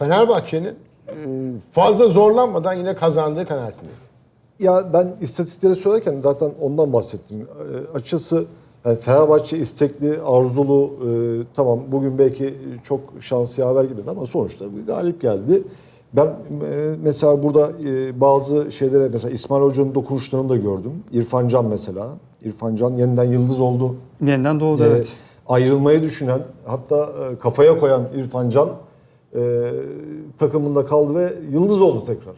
Fenerbahçe'nin e, fazla zorlanmadan yine kazandığı kanaatindeyim. Ya ben istatistikleri söylerken zaten ondan bahsettim. E, açıkçası yani Fenerbahçe istekli, arzulu, e, tamam bugün belki çok şans yaver gibiydi ama sonuçta bir galip geldi. Ben e, mesela burada e, bazı şeylere mesela İsmail Hoca'nın dokunuşlarını da gördüm. İrfan Can mesela. İrfan Can yeniden yıldız oldu. Yeniden doğdu Ee, evet. Ayrılmayı düşünen hatta e, kafaya koyan İrfan Can e, takımında kaldı ve yıldız oldu tekrar.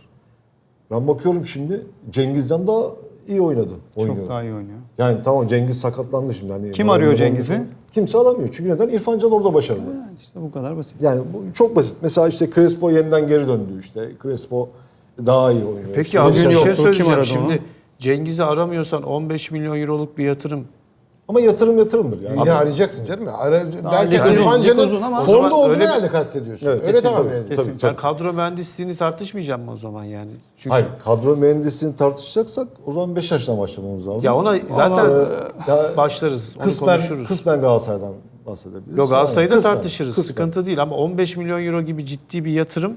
Ben bakıyorum şimdi Cengizcan daha iyi oynadı. oynuyor. Çok daha iyi oynuyor. Yani tamam Cengiz sakatlandı şimdi. Hani Kim arıyor Cengiz'i? Kimse alamıyor. Çünkü neden? İrfan Can orada başarılı. Yani işte bu kadar basit. Yani bu çok basit. Mesela işte Crespo yeniden geri döndü işte. Crespo daha iyi oynuyor. Peki İşte abi bir şey kim söyleyeceğim. aradı Şimdi onu? Cengiz'i aramıyorsan 15 milyon euroluk bir yatırım. Ama yatırım yatırımdır yani. Yine arayacaksın canım. ya. Ara, lig derken uzun, lig Can'ın uzun ama- O formda olduğunu öyle bir- herhalde kastediyorsun. Evet, Öyle kesin, tahmin tabii. Kesin. Ben kadro mühendisliğini tartışmayacağım mı o zaman yani? Çünkü Hayır, kadro mühendisliğini tartışacaksak o zaman Beşiktaş'tan başlamamız lazım. ya ona zaten ya- başlarız. Onu kısmen, konuşuruz. kısmen Galatasaray'dan bahsedebiliriz. Yok Galatasaray'ı da Kısmen, tartışırız. kısmen. Sıkıntı değil ama 15 milyon euro gibi ciddi bir yatırım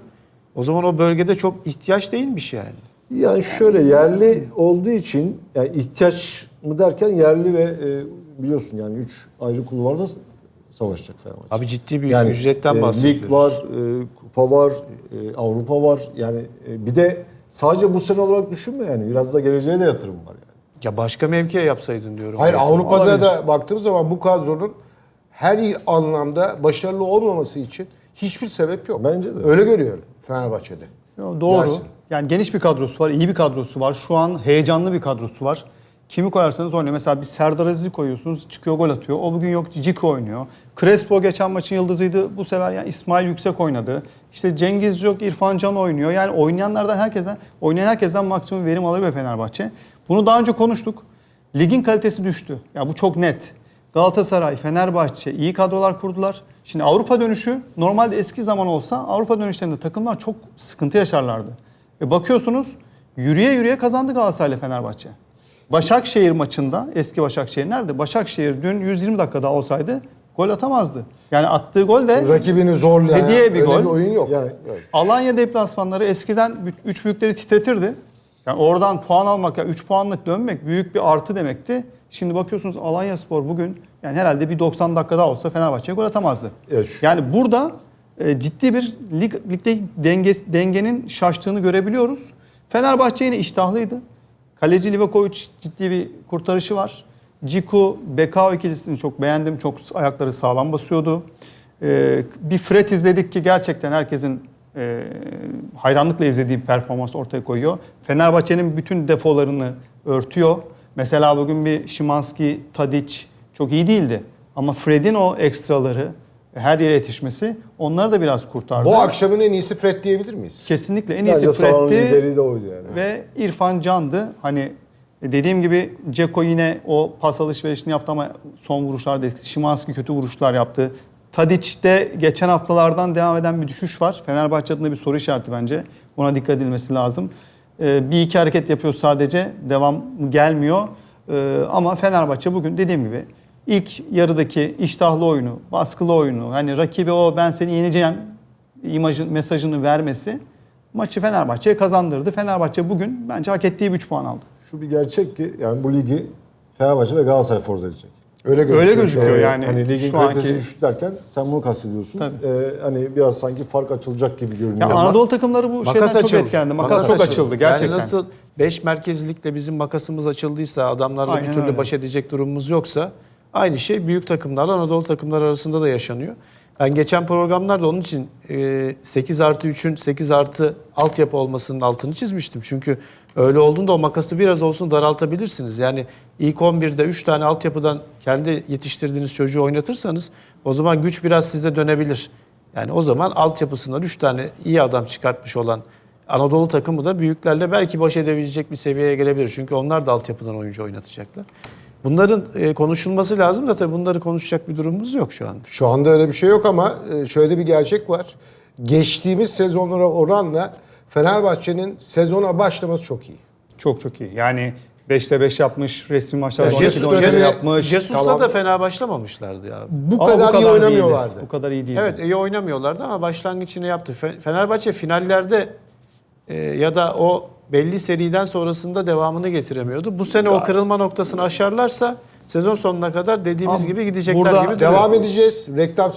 o zaman o bölgede çok ihtiyaç değilmiş yani. Yani şöyle yerli olduğu için yani ihtiyaç mı derken yerli ve e, biliyorsun yani üç ayrı kulvarda savaşacak Fenerbahçe. Abi ciddi bir yani ücretten e, bahsediyoruz. Lig var, e, kupa var, e, Avrupa var. Yani e, bir de sadece bu sene olarak düşünme yani biraz da geleceğe de yatırım var yani. Ya başka mevkiye yapsaydın diyorum. Hayır. Avrupa'da Olabilir. da baktığımız zaman bu kadronun her anlamda başarılı olmaması için hiçbir sebep yok. Bence de. Öyle görüyorum Fenerbahçe'de. Yo, doğru. Yasin. Yani geniş bir kadrosu var, iyi bir kadrosu var. Şu an heyecanlı bir kadrosu var. Kimi koyarsanız oynuyor. Mesela bir Serdar Aziz'i koyuyorsunuz, çıkıyor gol atıyor. O bugün yok, Ciku oynuyor. Crespo geçen maçın yıldızıydı. Bu sefer yani İsmail Yüksek oynadı. İşte Cengiz yok, İrfan Can oynuyor. Yani oynayanlardan herkesten, oynayan herkesten maksimum verim alıyor Fenerbahçe. Bunu daha önce konuştuk. Ligin kalitesi düştü. Ya bu çok net. Galatasaray, Fenerbahçe iyi kadrolar kurdular. Şimdi Avrupa dönüşü normalde eski zaman olsa Avrupa dönüşlerinde takımlar çok sıkıntı yaşarlardı. E bakıyorsunuz yürüye yürüye kazandı Galatasaray ile Fenerbahçe. Başakşehir maçında eski Başakşehir nerede? Başakşehir dün 120 dakikada olsaydı gol atamazdı. Yani attığı gol de Rakibini zorlayan Hediye bir öyle gol. bir oyun yok. Yani Alanya deplasmanları eskiden üç büyükleri titretirdi. Yani oradan puan almak, ya 3 puanlık dönmek büyük bir artı demekti. Şimdi bakıyorsunuz Alanya Spor bugün yani herhalde bir 90 dakika daha olsa Fenerbahçe'ye gol atamazdı. Evet, Yani burada e, ciddi bir lig, ligdeki denge, dengenin şaştığını görebiliyoruz. Fenerbahçe yine iştahlıydı. Kaleci Livakovic ciddi bir kurtarışı var. Ciku, Bekao ikilisini çok beğendim. Çok ayakları sağlam basıyordu. Ee, bir Fred izledik ki gerçekten herkesin e, hayranlıkla izlediği bir performans ortaya koyuyor. Fenerbahçe'nin bütün defolarını örtüyor. Mesela bugün bir Şimanski, Tadic çok iyi değildi. Ama Fred'in o ekstraları, her yere yetişmesi onları da biraz kurtardı. Bu akşamın en iyisi Fred diyebilir miyiz? Kesinlikle en iyisi bence Fred'ti lideri de oydu yani. ve İrfan Can'dı. Hani dediğim gibi Ceko yine o pas alışverişini yaptı ama son vuruşlarda etkisi. Şimanski kötü vuruşlar yaptı. Tadic'te geçen haftalardan devam eden bir düşüş var. Fenerbahçe adına bir soru işareti bence. Buna dikkat edilmesi lazım. Ee, bir iki hareket yapıyor sadece. Devam gelmiyor. Ee, ama Fenerbahçe bugün dediğim gibi ilk yarıdaki iştahlı oyunu, baskılı oyunu, hani rakibe o ben seni yeneceğim imajın, mesajını vermesi maçı Fenerbahçe'ye kazandırdı. Fenerbahçe bugün bence hak ettiği bir 3 puan aldı. Şu bir gerçek ki yani bu ligi Fenerbahçe ve Galatasaray forza edecek. Öyle gözüküyor. Öyle gözüküyor Ee, yani. hani ligin şu kalitesi anki düştü derken sen bunu kastediyorsun. Tabii. Ee, hani biraz sanki fark açılacak gibi görünüyor. ya Anadolu takımları bu şeyden çok etkilendi. Makas, çok açıldı gerçekten. Yani nasıl 5 merkezlikle bizim makasımız açıldıysa adamlarla Aynen bir türlü öyle. baş edecek durumumuz yoksa aynı şey büyük takımlarla Anadolu takımları arasında da yaşanıyor. Ben geçen programlarda onun için e, 8 artı 3'ün 8 artı altyapı olmasının altını çizmiştim. Çünkü öyle olduğunda o makası biraz olsun daraltabilirsiniz. Yani ilk 11'de 3 tane altyapıdan kendi yetiştirdiğiniz çocuğu oynatırsanız o zaman güç biraz size dönebilir. Yani o zaman altyapısından 3 tane iyi adam çıkartmış olan Anadolu takımı da büyüklerle belki baş edebilecek bir seviyeye gelebilir. Çünkü onlar da altyapıdan oyuncu oynatacaklar. Bunların e, konuşulması lazım da tabii bunları konuşacak bir durumumuz yok şu anda. Şu anda öyle bir şey yok ama e, şöyle bir gerçek var. Geçtiğimiz sezonlara oranla Fenerbahçe'nin sezona başlaması çok iyi. Çok çok iyi. Yani 5'te 5 yapmış, resmi maçlarda Ya 12'de Jesus 12 dönemi- yapmış. Jesus'la Tamam. da fena başlamamışlardı ya. Bu Ama kadar, iyi değildi. oynamıyorlardı. Bu kadar iyi değildi. Evet iyi oynamıyorlardı ama başlangıcını yaptı. Fe- Fenerbahçe finallerde e, ya da o belli seriden sonrasında devamını getiremiyordu. Bu sene o kırılma noktasını aşarlarsa sezon sonuna kadar dediğimiz Ama gibi gidecekler burada gibi duruyor. Devam edeceğiz. Reklam